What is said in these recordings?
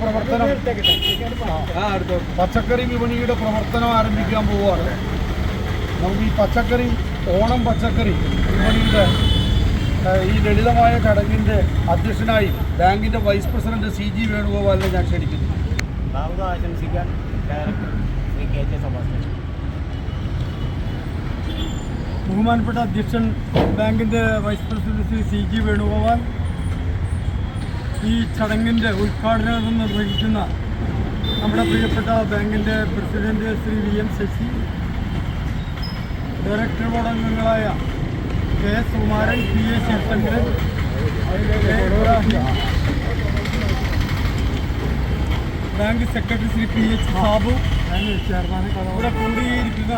പ്രവർത്തനം. പച്ചക്കറി വിപണിയുടെ പ്രവർത്തനം ആരംഭിക്കാൻ പോവുകയാണ്. നമുക്ക് ഈ പച്ചക്കറി ഓണം പച്ചക്കറി വിപണിയുടെ ഈ ലളിതമായ ചടങ്ങിന്റെ അധ്യക്ഷനായി ബാങ്കിന്റെ വൈസ് പ്രസിഡന്റ് സി ജി വേണുഗോപാലിനെ ഞാൻ ക്ഷണിക്കുന്നു. ആശംസിക്കാൻ director Shri K J Sebastian. ബഹുമാനപ്പെട്ട അധ്യക്ഷൻ ബാങ്കിന്റെ vice president Shri C G Venugopal ഈ ചടങ്ങിന്റെ ഉദ്ഘാടനം നിർവഹിക്കുന്ന നമ്മുടെ പ്രിയപ്പെട്ട ബാങ്കിന്റെ president Shri V M Sasi director board അംഗങ്ങളായ K S Kumaran P A Sivasankaran bank secretary Shri P H Sabu ഇവിടെ കൂടിയിരിക്കുന്ന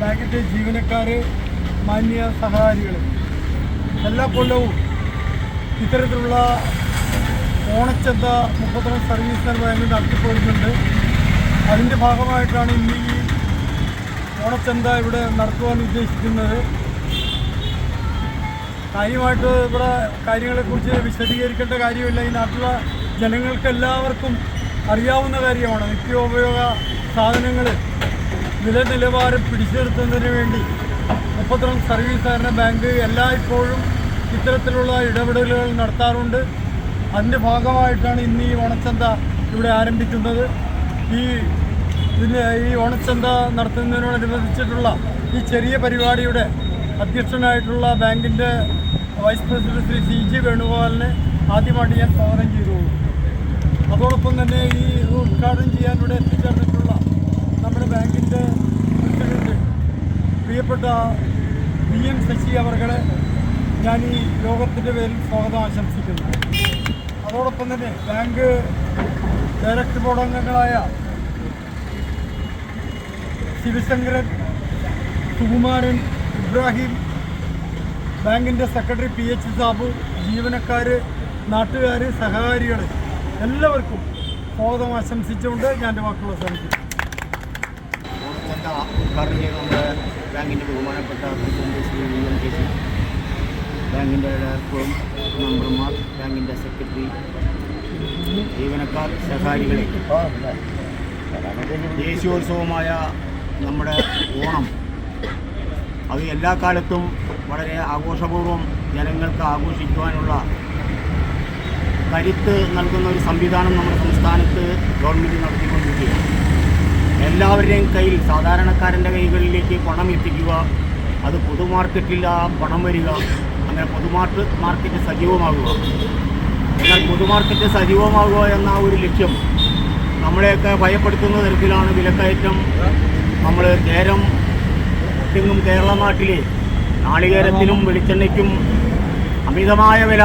ബാങ്കിന്റെ ജീവനക്കാർ മാന്യ സഹകാരികൾ എല്ലാ കൊല്ലവും ഇത്തരത്തിലുള്ള ഓണച്ചന്ത മുപ്പത്തൊന്ന് സർവീസ് ബാങ്ക് നടത്തിപ്പോരുന്നുണ്ട് അതിന്റെ ഭാഗമായിട്ടാണ് ഇന്ന് ഈ ഓണച്ചന്ത ഇവിടെ നടത്തുവാൻ ഉദ്ദേശിക്കുന്നത്. കാര്യമായിട്ട് ഇവിടെ കാര്യങ്ങളെക്കുറിച്ച് വിശദീകരിക്കേണ്ട കാര്യമില്ല. ഈ നാട്ടിലെ ജനങ്ങൾക്ക് എല്ലാവർക്കും അറിയാവുന്ന കാര്യമാണ്. നിത്യോപയോഗ സാധനങ്ങൾ വില നിലവാരം പിടിച്ചു നിർത്തുന്നതിന് വേണ്ടി മുപ്പത്തിരണ്ട് സർവീസ് സഹകരണ ബാങ്ക് എല്ലായ്പ്പോഴും ഇത്തരത്തിലുള്ള ഇടപെടലുകൾ നടത്താറുണ്ട്. അതിന്റെ ഭാഗമായിട്ടാണ് ഇന്ന് ഈ ഓണച്ചന്ത ഇവിടെ ആരംഭിക്കുന്നത്. ഈ ഇതിന് ഈ ഓണച്ചന്ത നടത്തുന്നതിനോടനുബന്ധിച്ചിട്ടുള്ള ഈ ചെറിയ പരിപാടിയുടെ അധ്യക്ഷനായിട്ടുള്ള ബാങ്കിന്റെ vice president Shri C G വേണുഗോപാലിനെ ആദ്യമായിട്ട് ഞാൻ സ്വാഗതം ചെയ്തു. അതോടൊപ്പം തന്നെ ഈ ഉദ്ഘാടനം ചെയ്യാൻ ഇവിടെ എത്തിച്ചേർന്നിട്ടുള്ള നമ്മുടെ ബാങ്കിന്റെ പ്രസിഡന്റ് പ്രിയപ്പെട്ട വി എം ശശി അവർകളെ ഞാൻ ഈ യോഗത്തിന്റെ പേരിൽ സ്വാഗതം ആശംസിക്കുന്നു. അതോടൊപ്പം തന്നെ ബാങ്ക് ഡയറക്ടർ ബോർഡ് അംഗങ്ങളായ ശിവശങ്കരൻ സുകുമാരൻ ഇബ്രാഹിം ബാങ്കിന്റെ സെക്രട്ടറി പി എച്ച് സാബു ജീവനക്കാർ നാട്ടുകാർ സഹകാരികൾ എല്ലാവർക്കും സ്വാഗതം ആശംസിച്ചുകൊണ്ട് ഞാൻ എന്റെ വാക്കുകൾ ശ്രമിക്കും ഉദ്ഘാടനം ചെയ്തുകൊണ്ട് ബാങ്കിന്റെ ബഹുമാനപ്പെട്ട ശ്രീ വി എം ബാങ്കിന്റെ ഡയറക്ടറും മെമ്പർമാർ ബാങ്കിന്റെ സെക്രട്ടറി ജീവനക്കാർ സഹകാരികളെ. ദേശീയോത്സവമായ നമ്മുടെ ഓണം. അത് എല്ലാ കാലത്തും വളരെ ആഘോഷപൂർവം ജനങ്ങൾക്ക് ആഘോഷിക്കുവാനുള്ള കരുത്ത് നൽകുന്ന ഒരു സംവിധാനം നമ്മുടെ സംസ്ഥാനത്ത് ഗവൺമെന്റ് നടത്തിക്കൊണ്ടിരിക്കുകയാണ്. എല്ലാവരുടെയും കയ്യിൽ സാധാരണക്കാരന്റെ കൈകളിലേക്ക് പണം എത്തിക്കുക അത് പൊതുമാർക്കറ്റിൽ ആ പണം വരിക പൊതുമാർക്ക് മാർക്കറ്റ് സജീവമാകുക. എന്നാൽ പൊതുമാർക്കറ്റ് സജീവമാകുക എന്ന ഒരു ലക്ഷ്യം നമ്മളെയൊക്കെ ഭയപ്പെടുത്തുന്ന തരത്തിലാണ് വിലക്കയറ്റം. നമ്മൾ കേരം തെങ്ങും കേരള നാട്ടിലെ നാളികേരത്തിനും വെളിച്ചെണ്ണയ്ക്കും അമിതമായ വില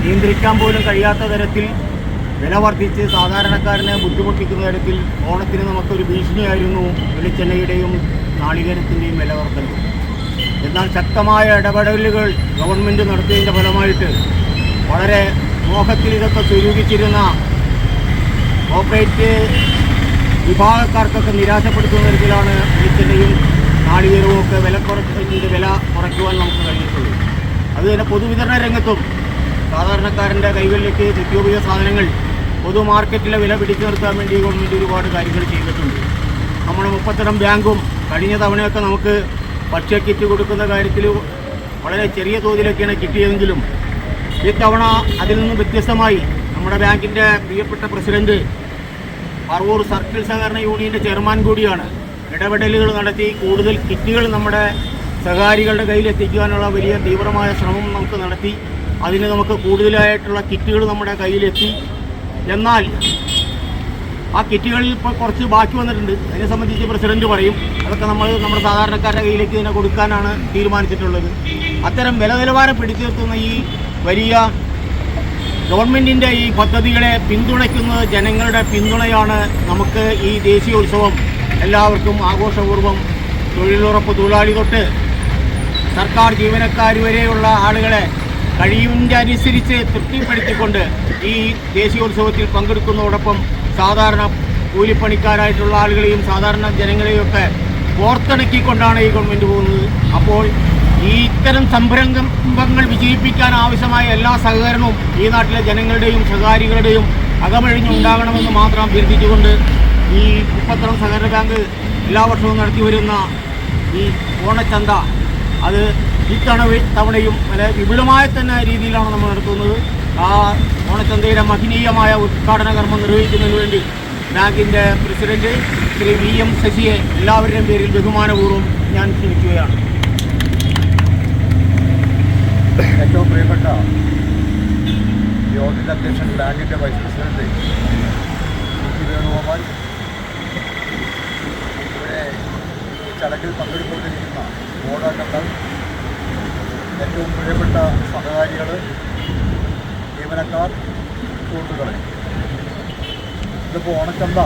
നിയന്ത്രിക്കാൻ പോലും കഴിയാത്ത തരത്തിൽ വില വർദ്ധിച്ച് സാധാരണക്കാരനെ ബുദ്ധിമുട്ടിക്കുന്ന തരത്തിൽ ഓണത്തിന് നമുക്കൊരു ഭീഷണിയായിരുന്നു വെളിച്ചെണ്ണയുടെയും നാളികേരത്തിന്റെയും വില വർദ്ധനവ് എന്നാൽ ശക്തമായ ഇടപെടലുകൾ ഗവൺമെന്റ് നടത്തിയതിന്റെ ഫലമായിട്ട് വളരെ മോഹത്തിൽ ഇതൊക്കെ സ്വരൂപിച്ചിരുന്ന കോർപ്പറേറ്റ് വിഭാഗക്കാർക്കൊക്കെ നിരാശപ്പെടുത്തുന്ന തരത്തിലാണ് വെളിച്ചെണ്ണയും നാളികേരവും ഒക്കെ വില കുറച്ചതിന്റെ വില കുറയ്ക്കുവാൻ നമുക്ക് കഴിഞ്ഞിട്ടുള്ളൂ. അതുതന്നെ പൊതുവിതരണ രംഗത്തും സാധാരണക്കാരന്റെ കൈകളിലേക്ക് നിത്യോപയോഗ സാധനങ്ങൾ പൊതു മാർക്കറ്റിലെ വില പിടിച്ചു നിർത്താൻ വേണ്ടി ഗവൺമെന്റ് ഒരുപാട് കാര്യങ്ങൾ ചെയ്തിട്ടുണ്ട്. നമ്മുടെ മുപ്പത്തരം ബാങ്കും കഴിഞ്ഞ തവണയൊക്കെ നമുക്ക് ഭക്ഷ്യ കിറ്റ് കൊടുക്കുന്ന കാര്യത്തിൽ വളരെ ചെറിയ തോതിലൊക്കെയാണ് കിട്ടിയതെങ്കിലും ഇത്തവണ അതിൽ നിന്ന് വ്യത്യസ്തമായി നമ്മുടെ ബാങ്കിന്റെ പ്രിയപ്പെട്ട പ്രസിഡന്റ് പറവൂർ സർക്കിൾ സഹകരണ യൂണിയന്റെ ചെയർമാൻ കൂടിയാണ് ഇടപെടലുകൾ നടത്തി കൂടുതൽ കിറ്റുകൾ നമ്മുടെ സഹകാരികളുടെ കയ്യിൽ എത്തിക്കുവാനുള്ള വലിയ തീവ്രമായ ശ്രമം നമുക്ക് നടത്തി അതിന് നമുക്ക് കൂടുതലായിട്ടുള്ള കിറ്റുകൾ നമ്മുടെ കയ്യിലെത്തി എന്നാൽ ആ കിറ്റുകളിൽ ഇപ്പോൾ കുറച്ച് ബാക്കി വന്നിട്ടുണ്ട്. അതിനെ സംബന്ധിച്ച് പ്രസിഡന്റ് പറയും. അതൊക്കെ നമ്മൾ നമ്മുടെ സാധാരണക്കാരുടെ കയ്യിലേക്ക് തന്നെ കൊടുക്കാനാണ് തീരുമാനിച്ചിട്ടുള്ളത്. അത്തരം വില നിലവാരം പിടിച്ചെത്തുന്ന ഈ വലിയ ഗവൺമെന്റിന്റെ ഈ പദ്ധതികളെ പിന്തുണയ്ക്കുന്നത് ജനങ്ങളുടെ പിന്തുണയാണ് നമുക്ക് ഈ ദേശീയോത്സവം എല്ലാവർക്കും ആഘോഷപൂർവം തൊഴിലുറപ്പ് തൊഴിലാളി തൊട്ട് സർക്കാർ ജീവനക്കാർ വരെയുള്ള ആളുകളെ കഴിവിന്റെ അനുസരിച്ച് തൃപ്തിപ്പെടുത്തിക്കൊണ്ട് ഈ ദേശീയോത്സവത്തിൽ പങ്കെടുക്കുന്നതോടൊപ്പം സാധാരണ കൂലിപ്പണിക്കാരായിട്ടുള്ള ആളുകളെയും സാധാരണ ജനങ്ങളെയൊക്കെ ഓർത്തിണക്കിക്കൊണ്ടാണ് ഈ ഗവൺമെന്റ് പോകുന്നത്. അപ്പോൾ ഈ ഇത്തരം സംരംഭങ്ങൾ വിജയിപ്പിക്കാൻ ആവശ്യമായ എല്ലാ സഹകരണവും ഈ നാട്ടിലെ ജനങ്ങളുടെയും സ്വകാര്യങ്ങളുടെയും അകമഴിഞ്ഞുണ്ടാകണമെന്ന് മാത്രം അഭ്യർത്ഥിച്ചുകൊണ്ട് ഈ കുപ്പത്തളം സഹകരണ ബാങ്ക് എല്ലാ വർഷവും നടത്തി വരുന്ന ഈ ഓണച്ചന്ത അത് ഇത്തവണ തവണയും വളരെ വിപുലമായ തന്നെ രീതിയിലാണ് നമ്മൾ നടത്തുന്നത്. ആ ഓണച്ചന്തയുടെ മഹനീയമായ ഉദ്ഘാടന കർമ്മം നിർവഹിക്കുന്നതിന് വേണ്ടി ബാങ്കിന്റെ പ്രസിഡന്റ് ശ്രീ വി എം ശശിയെ എല്ലാവരുടെയും പേരിൽ ബഹുമാനപൂർവം ഞാൻ ക്ഷണിക്കുകയാണ്. ഏറ്റവും പ്രിയപ്പെട്ട യോഗിന്റെ അധ്യക്ഷൻ ബാങ്കിന്റെ വൈസ് പ്രസിഡന്റ് വേണുഗോപാൽ. ഇവിടെ ഈ ചടങ്ങിൽ പങ്കെടുത്തുകൊണ്ടിരിക്കുന്ന ബോർഡംഗങ്ങൾ ഏറ്റവും പ്രിയപ്പെട്ട സഹകാരികൾ ജീവനക്കാർ സുഹൃത്തുക്കളെ ഇതിപ്പോൾ ഓണച്ചന്ത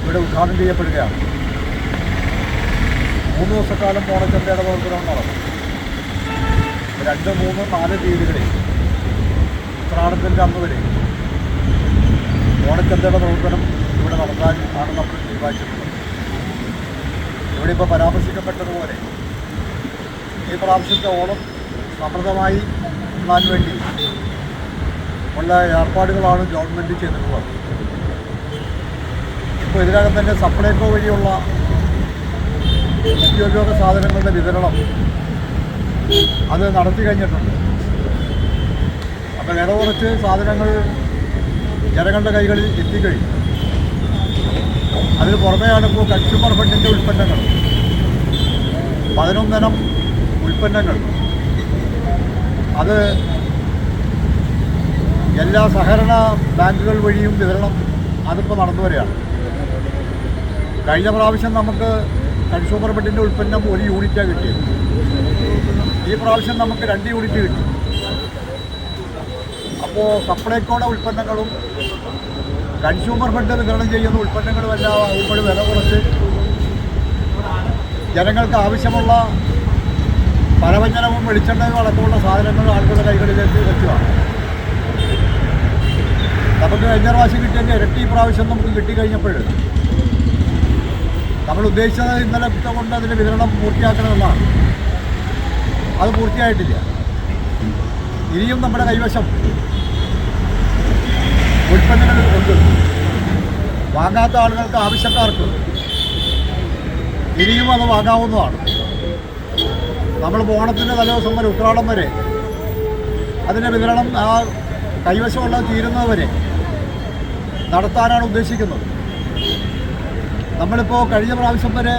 ഇവിടെ ഉദ്ഘാടനം ചെയ്യപ്പെടുകയാണ്. മൂന്ന് ദിവസക്കാലം ഓണച്ചന്തയുടെ പ്രവർത്തനം നടന്നു രണ്ട് മൂന്ന് നാല് തീയതികളിൽ ഉത്രാടത്തിന്റെ അന്ന് വരെ ഓണച്ചന്തയുടെ പ്രവർത്തനം ഇവിടെ നടത്താൻ ആണ് നമ്മൾ തീരുമാനിച്ചിട്ടുള്ളത്. ഇവിടെ ഇപ്പോൾ പരാമർശിക്കപ്പെട്ടതുപോലെ ഈ പ്രാവശ്യത്തെ ഓണം സമൃദ്ധമായി ഉണ്ണാൻ വേണ്ടി ഉള്ള ഏർപ്പാടുകളാണ് ഗവൺമെന്റ് ചെയ്തിട്ടുള്ളത്. ഇപ്പോൾ ഇതിനകം തന്നെ സപ്ലൈകോ വഴിയുള്ള നിത്യോപയോഗ സാധനങ്ങളുടെ വിതരണം അത് നടത്തി കഴിഞ്ഞിട്ടുണ്ട്. അപ്പോൾ വില കുറച്ച് സാധനങ്ങൾ ജനങ്ങളുടെ കൈകളിൽ എത്തിക്കഴിഞ്ഞു. അതിന് പുറമെയാണ് ഇപ്പോൾ കൺസ്യൂമർ ഫണ്ടിന്റെ ഉൽപ്പന്നങ്ങൾ. പതിനൊന്നിനം ഉൽപ്പന്നങ്ങൾ. അത് എല്ലാ സഹകരണ ബാങ്കുകൾ വഴിയും വിതരണം അതിപ്പോൾ നടന്നു വരികയാണ്. കഴിഞ്ഞ പ്രാവശ്യം നമുക്ക് കൺസ്യൂമർ ബെഡിന്റെ ഉൽപ്പന്നം ഒരു യൂണിറ്റാണ് കിട്ടിയത്. ഈ പ്രാവശ്യം നമുക്ക് രണ്ട് യൂണിറ്റ് കിട്ടി. അപ്പോൾ സപ്ലൈക്കോടെ ഉൽപ്പന്നങ്ങളും കൺസ്യൂമർ ഫണ്ട് വിതരണം ചെയ്യുന്ന ഉൽപ്പന്നങ്ങളുമെല്ലാം എല്ലാം വില കുറച്ച്. ജനങ്ങൾക്ക് ആവശ്യമുള്ള പലവ്യഞ്ജനവും വെളിച്ചെണ്ണയും അടക്കമുള്ള സാധനങ്ങൾ ആളുകളുടെ കൈകളിലേക്ക് എത്തുകയാണ് നമുക്ക് കഴിഞ്ഞ പ്രാവശ്യം കിട്ടിയതിന്റെ ഇരട്ടി പ്രാവശ്യം നമുക്ക് കിട്ടിക്കഴിഞ്ഞപ്പോൾ നമ്മൾ ഉദ്ദേശിച്ചത് ഇന്നലെ കൊണ്ട് അതിന്റെ വിതരണം പൂർത്തിയാക്കണമെന്നാണ്. അത് പൂർത്തിയായിട്ടില്ല. ഇനിയും നമ്മുടെ കൈവശം ഉൽപ്പന്നങ്ങൾ ഉണ്ട്. വാങ്ങാത്ത ആളുകൾക്ക് ആവശ്യക്കാർക്ക് ഇനിയും അത് വാങ്ങാവുന്നതാണ്. നമ്മൾ ഓണത്തിന്റെ തലേദിവസം വരെ ഉത്രാടം വരെ. അതിന്റെ വിതരണം ആ കൈവശമുള്ള തീരുന്നത് വരെ നടത്താനാണ് ഉദ്ദേശിക്കുന്നത്. നമ്മളിപ്പോൾ കഴിഞ്ഞ പ്രാവശ്യം വരെ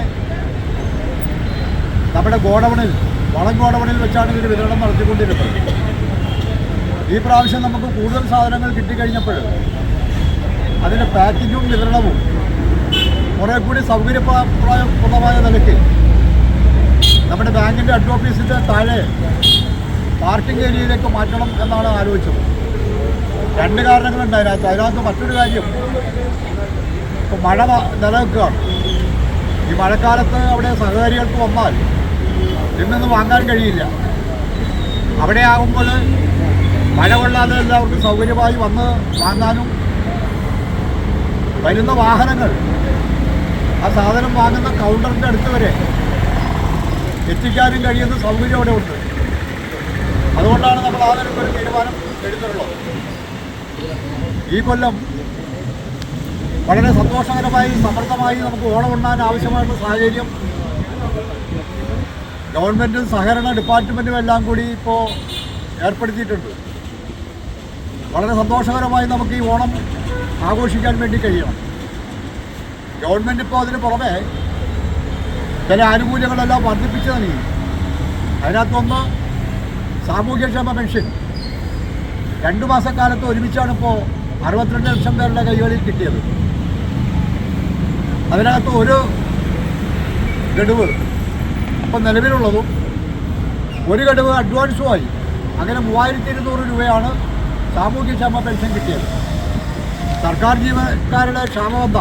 നമ്മുടെ ഗോഡവണിൽ വളം ഗോഡവണിൽ വെച്ചാണ് ഇതിന്റെ വിതരണം നടത്തിക്കൊണ്ടിരുന്നത്. ഈ പ്രാവശ്യം നമുക്ക് കൂടുതൽ സാധനങ്ങൾ കിട്ടിക്കഴിഞ്ഞപ്പോൾ അതിന്റെ പാക്കിങ്ങും വിതരണവും കുറേ കൂടി സൗകര്യപ്രദമായ നിലയ്ക്ക് നമ്മുടെ ബാങ്കിന്റെ ഹെഡ് ഓഫീസിന്റെ താഴെ പാർക്കിംഗ് ഏരിയയിലേക്ക് മാറ്റണം എന്നാണ് ആലോചിച്ചത്. രണ്ട് കാരണങ്ങളുണ്ട് അതിനകത്ത്. അതിനകത്ത് മറ്റൊരു കാര്യം ഇപ്പോൾ മഴ നിലനിൽക്കുകയാണ്. ഈ മഴക്കാലത്ത് അവിടെ സഹകാരികൾക്ക് വന്നാൽ ഇന്നൊന്നും വാങ്ങാൻ കഴിയില്ല. അവിടെ ആകുമ്പോൾ മഴ കൊള്ളാതെ എല്ലാവർക്കും സൗകര്യമായി വന്ന് വാങ്ങാനും വരുന്ന വാഹനങ്ങൾ ആ സാധനം വാങ്ങുന്ന കൗണ്ടറിന്റെ അടുത്ത് വരെ എത്തിക്കാനും കഴിയുന്ന സൗകര്യം അവിടെ ഉണ്ട്. അതുകൊണ്ടാണ് നമ്മൾ ആ ഒരു തീരുമാനം എടുത്തിട്ടുള്ളത്. ഈ കൊല്ലം വളരെ സന്തോഷകരമായി സമൃദ്ധമായി നമുക്ക് ഓണം ഉണ്ണാൻ ആവശ്യമായിട്ടുള്ള സാഹചര്യം. ഗവൺമെന്റും സഹകരണ ഡിപ്പാർട്ട്മെന്റും എല്ലാം കൂടി ഇപ്പോൾ ഏർപ്പെടുത്തിയിട്ടുണ്ട്. വളരെ സന്തോഷകരമായി നമുക്ക് ഈ ഓണം ആഘോഷിക്കാൻ വേണ്ടി കഴിയണം. ഗവൺമെന്റ് ഇപ്പോൾ അതിന് പുറമെ ചില ആനുകൂല്യങ്ങളെല്ലാം വർദ്ധിപ്പിച്ച് നൽകി അതിനകത്തൊന്ന് സാമൂഹ്യക്ഷേമ പെൻഷൻ. രണ്ട് മാസക്കാലത്ത് ഒരുമിച്ചാണ് ഇപ്പോൾ അറുപത്തിരണ്ട് ലക്ഷം പേരുടെ കൈകളിൽ കിട്ടിയത്. അതിനകത്ത് ഒരു ഗഡുവ് ഇപ്പം നിലവിലുള്ളതും ഒരു ഗഡുവ് അഡ്വാൻസുമായി അങ്ങനെ മൂവായിരത്തി ഇരുന്നൂറ് രൂപയാണ് സാമൂഹ്യക്ഷേമ പെൻഷൻ കിട്ടിയത്. സർക്കാർ ജീവനക്കാരുടെ ക്ഷാമബന്ധ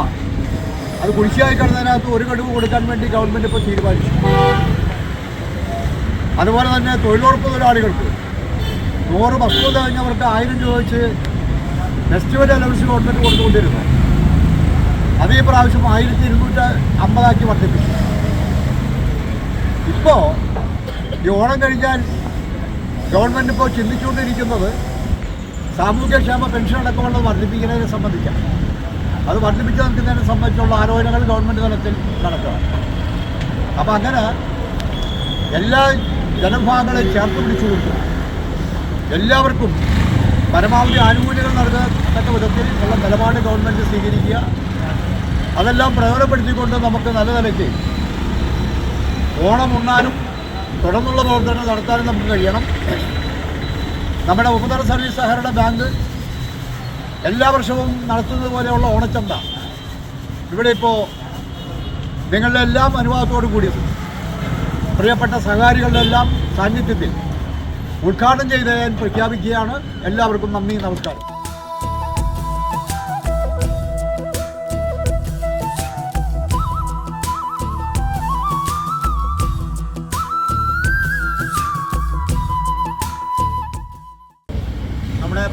അത് കുടിശ്ശിയായി കിടന്നതിനകത്ത് ഒരു കടുവ് കൊടുക്കാൻ വേണ്ടി ഗവൺമെന്റ് ഇപ്പോൾ തീരുമാനിച്ചു. അതുപോലെ തന്നെ തൊഴിലുറപ്പ് തൊഴിലാളികൾക്ക് നൂറ് ബസ് കഴിഞ്ഞവർക്ക് ആയിരം രൂപ വെച്ച് ഫെസ്റ്റിവൽ അലവൻസ് ഗവൺമെന്റ് കൊടുത്തുകൊണ്ടിരുന്നു. അത് പ്രാവശ്യം ആയിരത്തി ഇരുന്നൂറ്റി അമ്പതാക്കി വർദ്ധിപ്പിച്ചു. ഇപ്പോൾ ഈ ഓണം കഴിഞ്ഞാൽ ഗവൺമെന്റ് ഇപ്പോൾ ചിന്തിച്ചുകൊണ്ടിരിക്കുന്നത് സാമൂഹ്യക്ഷേമ പെൻഷൻ അടക്കമുള്ളത് വർദ്ധിപ്പിക്കുന്നതിനെ സംബന്ധിച്ചാണ്. അത് വർദ്ധിപ്പിച്ചു നിൽക്കുന്നതിനെ സംബന്ധിച്ചുള്ള ആലോചനകൾ ഗവൺമെന്റ് തലത്തിൽ നടക്കുകയാണ് അപ്പം അങ്ങനെ എല്ലാ ജനവിഭാഗങ്ങളെയും ചേർത്ത് പിടിച്ചുകൊണ്ട് എല്ലാവർക്കും പരമാവധി ആനുകൂല്യങ്ങൾ നൽകത്തക്ക വിധത്തിൽ ഉള്ള നിലപാട് ഗവൺമെന്റ് സ്വീകരിക്കുക അതെല്ലാം പ്രയോജനപ്പെടുത്തിക്കൊണ്ട് നമുക്ക് നല്ല നിലയ്ക്ക് ഓണം ഉണ്ണാനും തുടർന്നുള്ള പ്രവർത്തനങ്ങൾ നടത്താനും നമുക്ക് കഴിയണം നമ്മുടെ ഉപതര സർവീസ് സഹകരണ ബാങ്ക് എല്ലാ വർഷവും നടത്തുന്നത് പോലെയുള്ള ഓണച്ചന്ത. ഇവിടെ ഇപ്പോൾ നിങ്ങളുടെ എല്ലാം അനുവാദത്തോടു കൂടി പ്രിയപ്പെട്ട സഹകാരികളുടെ എല്ലാം സാന്നിധ്യത്തിൽ ഉദ്ഘാടനം ചെയ്ത് ഞാൻ പ്രഖ്യാപിക്കുകയാണ്. എല്ലാവർക്കും നന്ദി നമസ്കാരം.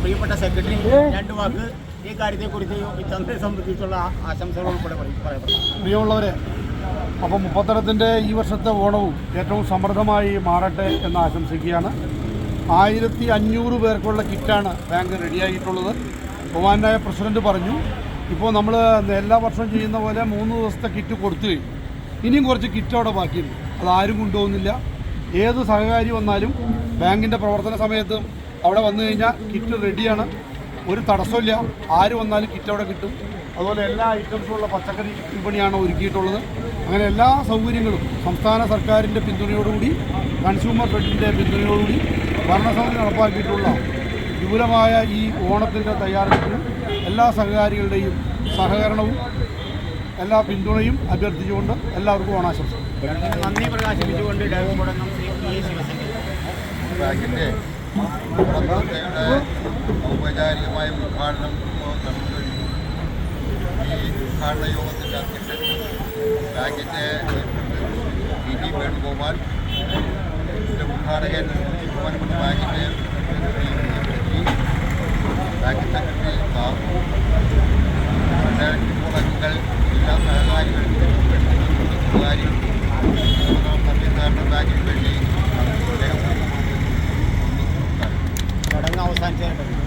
പ്രിയപ്പെട്ട സെക്രട്ടറി രണ്ട് വാക്ക് ഈ കാര്യത്തെ കുറിച്ച് ചന്ദ്രയെ സംബന്ധിച്ചുള്ള ആശംസകൾ ഉൾപ്പെടെ പ്രിയമുള്ളവരെ അപ്പോൾ മുപ്പത്തരത്തിന്റെ ഈ വർഷത്തെ ഓണവും ഏറ്റവും സമൃദ്ധമായി മാറട്ടെ എന്ന് ആശംസിക്കുകയാണ്. ആയിരത്തി അഞ്ഞൂറ് പേർക്കുള്ള കിറ്റാണ് ബാങ്ക് റെഡിയായിട്ടുള്ളത്. ബഹുമാനായ പ്രസിഡന്റ് പറഞ്ഞു ഇപ്പോൾ നമ്മൾ എല്ലാ വർഷവും ചെയ്യുന്ന പോലെ മൂന്ന് ദിവസത്തെ കിറ്റ് കൊടുത്തു കഴിഞ്ഞു. ഇനിയും കുറച്ച് കിറ്റ് അവിടെ ബാക്കിയുണ്ട്. അത് ആരും കൊണ്ടുപോകുന്നില്ല. ഏത് സഹകാരി വന്നാലും ബാങ്കിന്റെ പ്രവർത്തന സമയത്ത് അവിടെ വന്നു കഴിഞ്ഞാൽ കിറ്റ് റെഡിയാണ് ഒരു തടസ്സമില്ല ആര് വന്നാലും കിറ്റ് അവിടെ കിട്ടും. അതുപോലെ എല്ലാ ഐറ്റംസും ഉള്ള പച്ചക്കറി വിപണിയാണ് ഒരുക്കിയിട്ടുള്ളത്. അങ്ങനെ എല്ലാ സൗകര്യങ്ങളും സംസ്ഥാന സർക്കാരിന്റെ പിന്തുണയോടുകൂടി കൺസ്യൂമർ ഫെഡിന്റെ പിന്തുണയോടുകൂടി ഭരണസമിതി നടപ്പാക്കിയിട്ടുള്ള വിപുലമായ ഈ ഓണത്തിന്റെ തയ്യാറെടുപ്പിന് എല്ലാ സഹകാരികളുടെയും സഹകരണവും എല്ലാ പിന്തുണയും അഭ്യർത്ഥിച്ചുകൊണ്ട് എല്ലാവർക്കും ഓണാശംസ നന്ദി പ്രകാശിപ്പിച്ചുകൊണ്ട് മുടങ്ങും ശ്രീ പത്രങ്ങളുടെ ഔപചാരികമായ ഉദ്ഘാടനം നടന്നു ഈ ഉദ്ഘാടന യോഗത്തിൻ്റെ അധ്യക്ഷൻ ബാങ്കിൻ്റെ വി ഡി വേണുഗോപാൽ ഉദ്ഘാടകൻ ബഹുമാനപ്പെട്ട ബാങ്കിൻ്റെ ബാങ്ക് സെക്രട്ടറി ബാബു ഡയറക്ടർ അംഗങ്ങൾ എല്ലാ സഹകാരികൾക്കും സ്വകാര്യ സംവിധാരണ ബാങ്കിന് വേണ്ടി അദ്ദേഹം అవసరం చేయబడింది